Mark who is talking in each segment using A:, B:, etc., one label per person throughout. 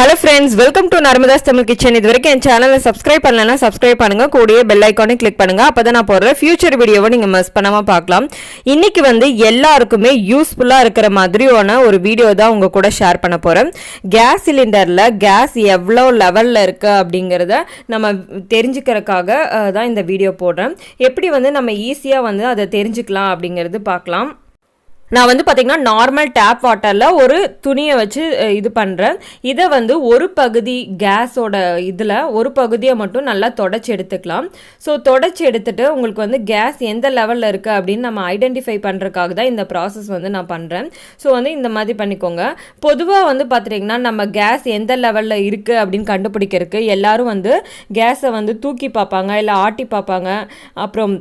A: Hello friends welcome to Narmada's Tamil kitchen இது வரைக்கும் என் சேனலை சப்ஸ்கிரைப் பண்ணலன்னா சப்ஸ்கிரைப் பண்ணுங்க. கூடிய பெல் ஐக்கானே கிளிக் பண்ணுங்க. அப்பதான் நான் போடுற ஃபியூச்சர் வீடியோவை நீங்கள் மிஸ் பண்ணாமல் பார்க்கலாம். இன்னைக்கு வந்து எல்லாருக்குமே யூஸ்ஃபுல்லாக இருக்கிற மாதிரியான ஒரு வீடியோ தான் உங்கள் கூட ஷேர் பண்ண போகிறேன் கேஸ் சிலிண்டரில் கேஸ் எவ்வளோ லெவலில் இருக்கு அப்படிங்கிறத நம்ம தெரிஞ்சுக்கிறதுக்காக தான் இந்த வீடியோ போடுறேன். எப்படி வந்து நம்ம ஈஸியாக வந்து அதை தெரிஞ்சுக்கலாம் அப்படிங்கிறது பார்க்கலாம். நான் வந்து பார்த்திங்கன்னா நார்மல் டேப் வாட்டரில் ஒரு துணியை வச்சு இது பண்ணுறேன் இதை வந்து ஒரு பகுதி கேஸோட இதில் ஒரு பகுதியை மட்டும் நல்லா தொடச்சி எடுத்துக்கலாம். ஸோ தொடச்சி எடுத்துட்டு உங்களுக்கு வந்து கேஸ் எந்த லெவலில் இருக்குது அப்படின்னு நம்ம ஐடென்டிஃபை பண்ணுறதுக்காக தான் இந்த ப்ராசஸ் வந்து நான் பண்ணுறேன் ஸோ வந்து இந்த மாதிரி பண்ணிக்கோங்க. பொதுவாக வந்து பார்த்துட்டிங்கன்னா நம்ம கேஸ் எந்த லெவலில் இருக்குது அப்படின்னு கண்டுபிடிக்கிறதுக்கு எல்லாரும் வந்து கேஸை வந்து தூக்கி பார்ப்பாங்க இல்லை ஆட்டி பார்ப்பாங்க. அப்புறம்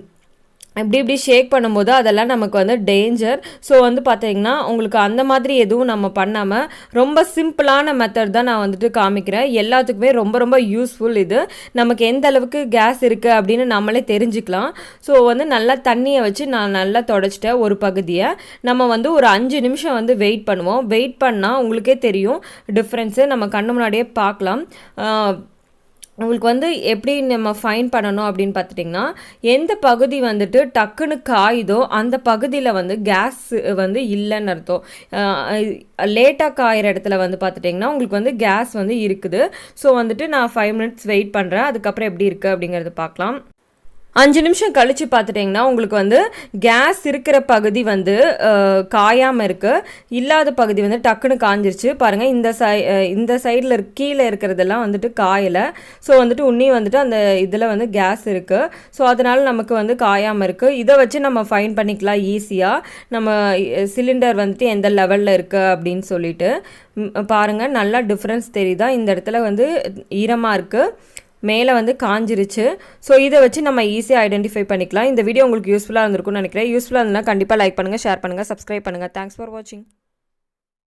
A: இப்படி இப்படி ஷேக் பண்ணும்போது அதெல்லாம் நமக்கு வந்து டேஞ்சர் ஸோ வந்து பார்த்தீங்கன்னா உங்களுக்கு அந்த மாதிரி எதுவும் நம்ம பண்ணாமல் ரொம்ப சிம்பிளான மெத்தட் தான் நான் வந்துட்டு காமிக்கிறேன். எல்லாத்துக்குமே ரொம்ப ரொம்ப யூஸ்ஃபுல் இது. நமக்கு எந்த அளவுக்கு கேஸ் இருக்குது அப்படின்னு நம்மளே தெரிஞ்சுக்கலாம். ஸோ வந்து நல்லா தண்ணியை வச்சு நான் நல்லா தொடச்சிட்டேன் ஒரு பகுதியை. நம்ம வந்து ஒரு அஞ்சு நிமிஷம் வந்து வெயிட் பண்ணுவோம். வெயிட் பண்ணால் உங்களுக்கே தெரியும் டிஃப்ரென்ஸு நம்ம கண்ணு முன்னாடியே பார்க்கலாம். உங்களுக்கு வந்து எப்படி நம்ம ஃபைன் பண்ணணும் அப்படின்னு பார்த்துட்டிங்கன்னா எந்த பகுதி வந்துட்டு டக்குன்னு காயுதோ அந்த பகுதியில் வந்து கேஸ் வந்து இல்லைன்னு அர்த்தம். லேட்டாக காயிற இடத்துல வந்து பார்த்துட்டிங்கன்னா உங்களுக்கு வந்து கேஸ் வந்து இருக்குது. ஸோ வந்துட்டு நான் ஃபைவ் மினிட்ஸ் வெயிட் பண்ணுறேன் அதுக்கப்புறம் எப்படி இருக்குது அப்படிங்கிறது பார்க்கலாம். அஞ்சு நிமிஷம் கழித்து பார்த்துட்டிங்கன்னா உங்களுக்கு வந்து கேஸ் இருக்கிற பகுதி வந்து காயாமல் இருக்குது இல்லாத பகுதி வந்து டக்குன்னு காஞ்சிருச்சு. பாருங்கள் இந்த சை இந்த சைடில் கீழே இருக்கிறதெல்லாம் வந்துட்டு காயலை. ஸோ வந்துட்டு உன்னி வந்துட்டு அந்த இதில் வந்து கேஸ் இருக்குது ஸோ அதனால் நமக்கு வந்து காயாமல் இருக்குது இதை வச்சு நம்ம ஃபைன் பண்ணிக்கலாம் ஈஸியாக நம்ம சிலிண்டர் வந்துட்டு எந்த லெவலில் இருக்குது அப்படின்னு சொல்லிட்டு. பாருங்கள் நல்லா டிஃப்ரென்ஸ் தெரியுதா? இந்த இடத்துல வந்து ஈரமாக இருக்குது மேலே வந்து காஞ்சிருச்சு. ஸோ இதை வச்சு நம்ம ஈஸியாக ஐடென்டிஃபை பண்ணிக்கலாம். இந்த வீடியோ உங்களுக்கு யூஸ்ஃபுல்லாக இருந்திருக்கும்னு நினைக்கிறேன். யூஸ்ஃபுல்லாக இருந்தால் கண்டிப்பாக லைக் பண்ணுங்கள் ஷேர் பண்ணுங்கள் சப்ஸ்கிரைப் பண்ணுங்கள் தேங்க்ஸ் ஃபார் வாட்சிங்